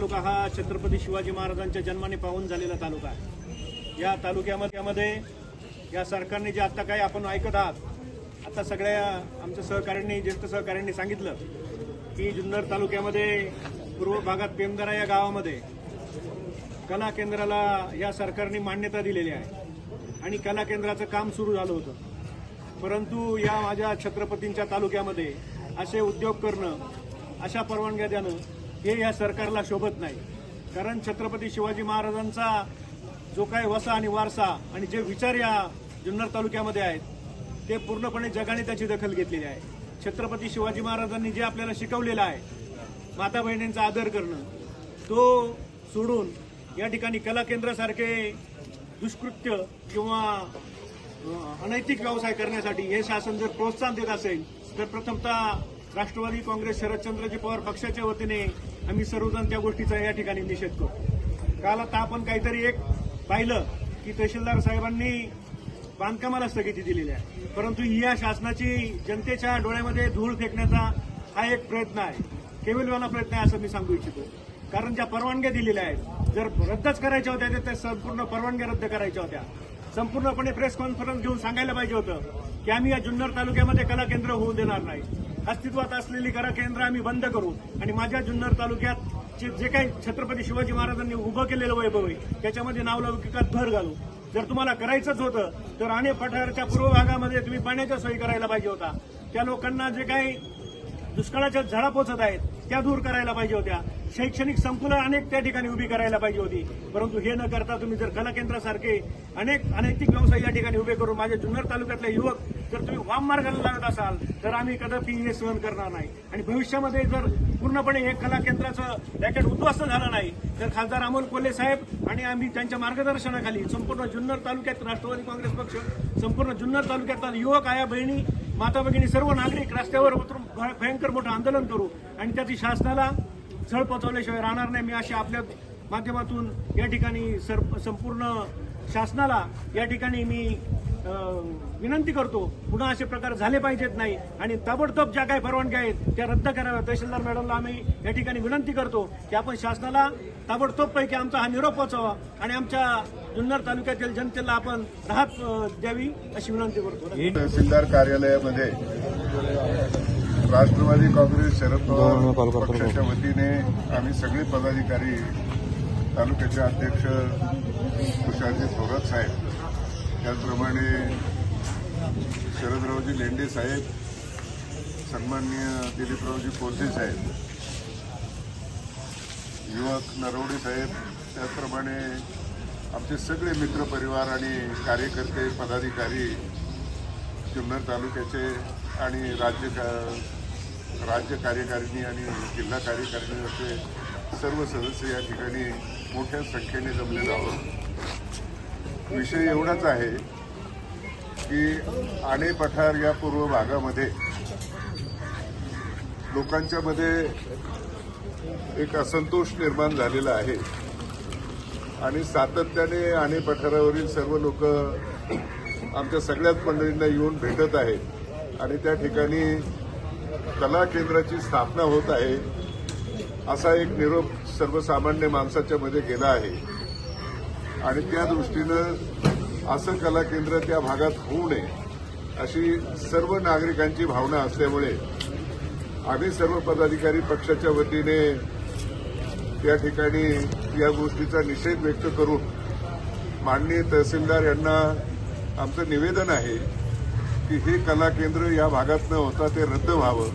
तालुका हा छत्रपती शिवाजी महाराजांच्या जन्माने पाहून झालेला तालुका आहे. या तालुक्यामध्ये या सरकारने जे आता काही आपण ऐकत आहात आता सगळ्या आमच्या सहकाऱ्यांनी ज्येष्ठ सहकाऱ्यांनी सांगितलं की जुन्नर तालुक्यामध्ये पूर्व भागात पेमदरा या गावामध्ये कला केंद्राला या सरकारने मान्यता दिलेली आहे आणि कला केंद्राचं काम सुरू झालं होतं. परंतु या माझ्या छत्रपतींच्या तालुक्यामध्ये असे उद्योग करणं अशा परवानग्या देणं हे या सरकारला शोभत नाही. कारण छत्रपती शिवाजी महाराजांचा जो काही वसा आणि वारसा आणि जे विचार या जुन्नर तालुक्यामध्ये आहेत ते पूर्णपणे जगाने त्याची दखल घेतलेली आहे. छत्रपती शिवाजी महाराजांनी जे आपल्याला शिकवलेलं आहे माता बहिणींचा आदर करणं तो सोडून या ठिकाणी कला केंद्रासारखे दुष्कृत्य किंवा अनैतिक व्यवसाय करण्यासाठी हे शासन जर प्रोत्साहन देत असेल तर प्रथमतः राष्ट्रवादी काँग्रेस शरदचंद्रजी पवार पक्षाच्या वतीने आम्ही सर्वजण त्या गोष्टीचा या ठिकाणी निषेध करतो. काल आता आपण काहीतरी एक पाहिलं की तहसीलदार साहेबांनी बांधकामाला स्थगिती दिलेली आहे. परंतु ही या शासनाची जनतेच्या डोळ्यामध्ये धूळ फेकण्याचा हा एक प्रयत्न आहे. केवलवाना प्रयत्न आहे असं मी सांगू इच्छितो. कारण ज्या परवानग्या दिलेल्या आहेत जर रद्दच करायच्या होत्या तर त्या संपूर्ण परवानग्या रद्द करायच्या होत्या. संपूर्णपणे प्रेस कॉन्फरन्स घेऊन सांगायला पाहिजे होतं की आम्ही या जुन्नर तालुक्यामध्ये कला केंद्र होऊ देणार नाही. अस्तित्वात असलेली कला केंद्र आम्ही बंद करू. आणि माझ्या जुन्नर तालुक्यात जे काही छत्रपती शिवाजी महाराजांनी उभं केलेलं वैभव आहे त्याच्यामध्ये नावलौकिकात भर घालू. जर तुम्हाला करायचंच होतं तर आणि पठारच्या पूर्व भागामध्ये तुम्ही पाण्याच्या सोयी करायला पाहिजे होता. त्या लोकांना जे काही दुष्काळाच्या झळा पोचत आहेत त्या दूर करायला पाहिजे होत्या. शैक्षणिक संकुलं अनेक त्या ठिकाणी उभी करायला पाहिजे होती. परंतु हे न करता तुम्ही जर कला केंद्रासारखे अनेक अनैतिक व्यवसाय या ठिकाणी उभे करून माझ्या जुन्नर तालुक्यातले युवक जर तुम्ही वाम मार्गाला लागत असाल तर आम्ही कदापि हे सहन करणार नाही. आणि भविष्यामध्ये जर पूर्णपणे हे कला केंद्राचं रॅकेट उद्ध्वस्त झालं नाही तर खासदार अमोल कोल्हे साहेब आणि आम्ही त्यांच्या मार्गदर्शनाखाली संपूर्ण जुन्नर तालुक्यात राष्ट्रवादी काँग्रेस पक्ष संपूर्ण जुन्नर तालुक्यातला युवक आया बहिणी माता भगिनी सर्व नागरिक रस्त्यावर उतरून भयंकर मोठं आंदोलन करू आणि त्याची शासनाला झळ पोचवल्याशिवाय राहणार नाही. मी अशी आपल्या माध्यमातून या ठिकाणी सर संपूर्ण शासनाला या ठिकाणी मी विनंती करतो पुन्हा असे प्रकार झाले पाहिजेत नाही. आणि ताबडतोब ज्या काही परवानग्या आहेत त्या रद्द कराव्या तहसीलदार मॅडमला आम्ही या ठिकाणी विनंती करतो की आपण शासनाला ताबडतोब पैकी आमचा हा निरोप पोचावा आणि आमच्या जुन्नर तालुक्यातील जनतेला आपण राहत द्यावी अशी विनंती करतो. तहसीलदार कार्यालयामध्ये राष्ट्रवादी काँग्रेस शरद पवार पक्षाच्या वतीने आम्ही सगळे पदाधिकारी तालुक्याचे अध्यक्ष तुषारजी थोरात साहेब त्याचप्रमाणे शरदरावजी लेंडे साहेब सन्माननीय दिलीपरावजी कोलते साहेब युवक नरवडे साहेब त्याचप्रमाणे आमचे सगळे मित्रपरिवार आणि कार्यकर्ते पदाधिकारी जुन्नर तालुक्याचे आणि राज्य का- राज्य कार्यकारिणी आणि जिल्हा कार्यकारिणीचे सर्व सदस्य या ठिकाणी मोठ्या संख्येने जमलेले आहोत. विषय एवढाच आहे की आणे पठार या पूर्व भागामध्ये लोकांच्या मध्ये एक असंतोष निर्माण झालेला आहे. आणि सातत्याने आणे पठारावरील सर्व लोक आमच्या सगळ्याच मंडळींना येऊन भेटत आहेत. आणि त्या ठिकाणी कला केंद्राची स्थापना होत आहे असा एक निरोप सर्वसामान्य माणसाच्या मध्ये गेला आहे. आणि त्या दृष्टीनं असं कला केंद्र त्या भागात होऊ नये अशी सर्व नागरिकांची भावना असल्यामुळे आम्ही सर्व पदाधिकारी पक्षाच्या वतीने त्या ठिकाणी या गोष्टीचा निषेध व्यक्त करून माननीय तहसीलदार यांना आमचं निवेदन आहे की हे कला केंद्र या भागात न होता ते रद्द व्हावं.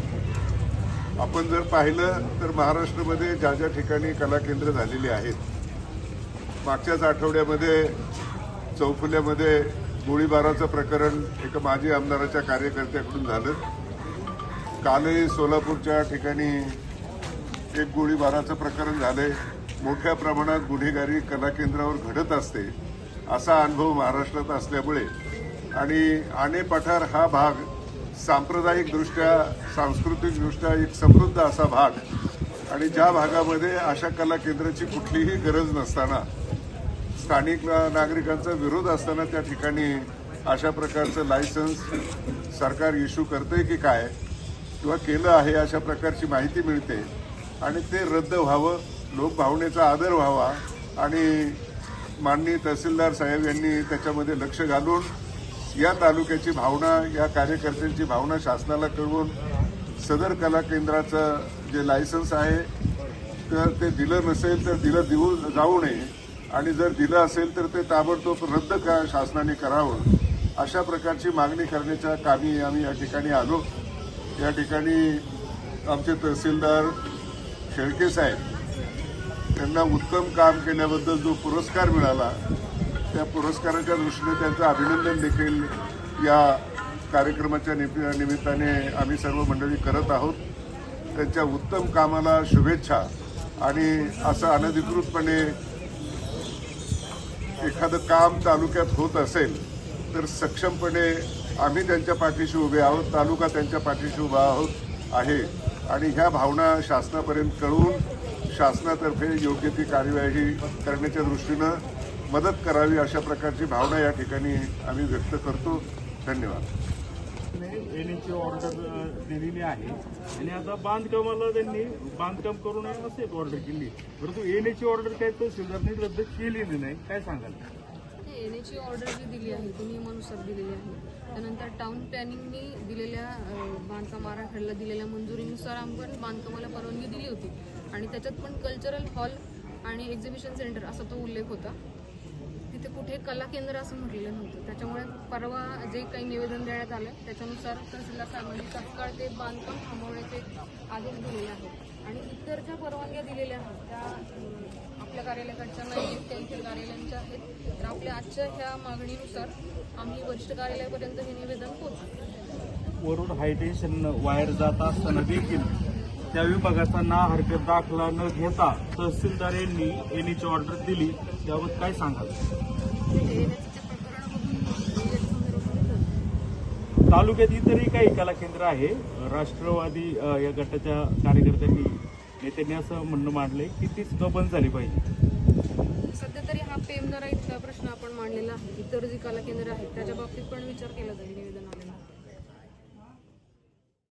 आपण जर पाहिलं तर महाराष्ट्रामध्ये ज्या ज्या ठिकाणी कला केंद्र झालेली आहेत मागच्याच आठवड्यामध्ये चौफुल्यामध्ये गोळीबाराचं प्रकरण एका माजी आमदाराच्या कार्यकर्त्याकडून झालं. कालही सोलापूरच्या ठिकाणी एक गोळीबाराचं प्रकरण झाले मोठ्या प्रमाणात गुन्हेगारी कला केंद्रावर घडत असते असा अनुभव महाराष्ट्रात असल्यामुळे. आणि आणे पठार हा भाग सांप्रदायिकदृष्ट्या सांस्कृतिकदृष्ट्या एक समृद्ध असा भाग. आणि ज्या भागामध्ये अशा कला केंद्राची कुठलीही गरज नसताना स्थानिक नागरिकांचा विरोध असताना त्या ठिकाणी अशा प्रकारचं लायसन्स सरकार इश्यू करतंय की काय किंवा केलं आहे अशा प्रकारची माहिती मिळते आणि ते रद्द व्हावं लोकभावनेचा आदर व्हावा आणि माननीय तहसीलदार साहेब यांनी त्याच्यामध्ये लक्ष घालून या तालुक्याची भावना या कार्यकर्त्यांची भावना शासनाला कळवून सदर कला केंद्राचं जे लायसन्स आहे तर ते दिलं नसेल तर दिलं देऊ जाऊ नये. आणि जर दिलं असेल तर ते ताबडतोब रद्द का शासनाने करावं? अशा प्रकारची मागणी करण्याच्या कामी आम्ही या ठिकाणी आलो. या ठिकाणी आमचे तहसीलदार शेळके साहेब त्यांना उत्तम काम केल्याबद्दल जो पुरस्कार मिळाला त्या पुरस्काराच्या दृष्टीने त्यांचं अभिनंदन देखील या कार्यक्रमाच्या निमि- निमित्ताने आम्ही सर्व मंडळी करत आहोत. त्यांच्या उत्तम कामाला शुभेच्छा आणि असं अनधिकृतपणे एखादं काम तालुक्यात होत असेल तर सक्षमपणे आम्ही त्यांच्या पाठीशी उभे आहोत तालुका त्यांच्या पाठीशी उभा आहोत आहे. आणि ह्या भावना शासनापर्यंत कळवून शासनातर्फे योग्य ती कार्यवाही करण्याच्या दृष्टीनं मदत करावी अशा प्रकारची भावना या ठिकाणी आम्ही व्यक्त करतो. धन्यवाद. येण्याची ऑर्डर दिलेली आहे. आणि आता बांधकामाला त्यांनी बांधकाम करू नये असं एक ऑर्डर केली. परंतु येण्याची ऑर्डर काय तहसीलदारने रद्द केलेली नाही काय सांगाल? येण्याची ऑर्डर जी दिली आहे ती नियमानुसार दिलेली आहे. त्यानंतर टाउन प्लॅनिंगनी दिलेल्या बांधकाम आराखड्याला दिलेल्या मंजुरीनुसार आपण बांधकामाला परवानगी दिली होती. आणि त्याच्यात पण कल्चरल हॉल आणि एक्झिबिशन सेंटर असा तो उल्लेख होता. ते कुठे कला केंद्र असं म्हटलेलं नव्हतं. त्याच्यामुळे परवा जे काही निवेदन देण्यात आलं त्याच्यानुसार तहसीलदार साहेबांनी तत्काळ ते बांधकाम थांबवण्याचे आदेश दिलेले आहेत. आणि इतर ज्या परवानग्या दिलेल्या आहेत त्या आपल्या कार्यालयाकडच्या नाही त्यांच्या कार्यालयांच्या आहेत. तर आपल्या आजच्या ह्या मागणीनुसार आम्ही वरिष्ठ कार्यालयापर्यंत हे निवेदन पोहोचू वरून हायटेन्शन वायर जात असताना देखील त्या विभागाचा ना हरकत दाखला न घेता तहसीलदार यांनी येण्याची ऑर्डर दिली. त्यावर काय सांगाल? तालुक्यात इतरही काही कला केंद्र आहे. राष्ट्रवादी या गटाच्या कार्यकर्त्यांनी नेत्यांनी असं म्हणणं मांडलंय की ती सुद्धा बंद झाली पाहिजे. सध्या तरी हा पेमदारा इथला प्रश्न आपण मांडलेला आहे. इतर जी कला केंद्र आहेत त्याच्या बाबतीत पण विचार केला जाईल निवेदन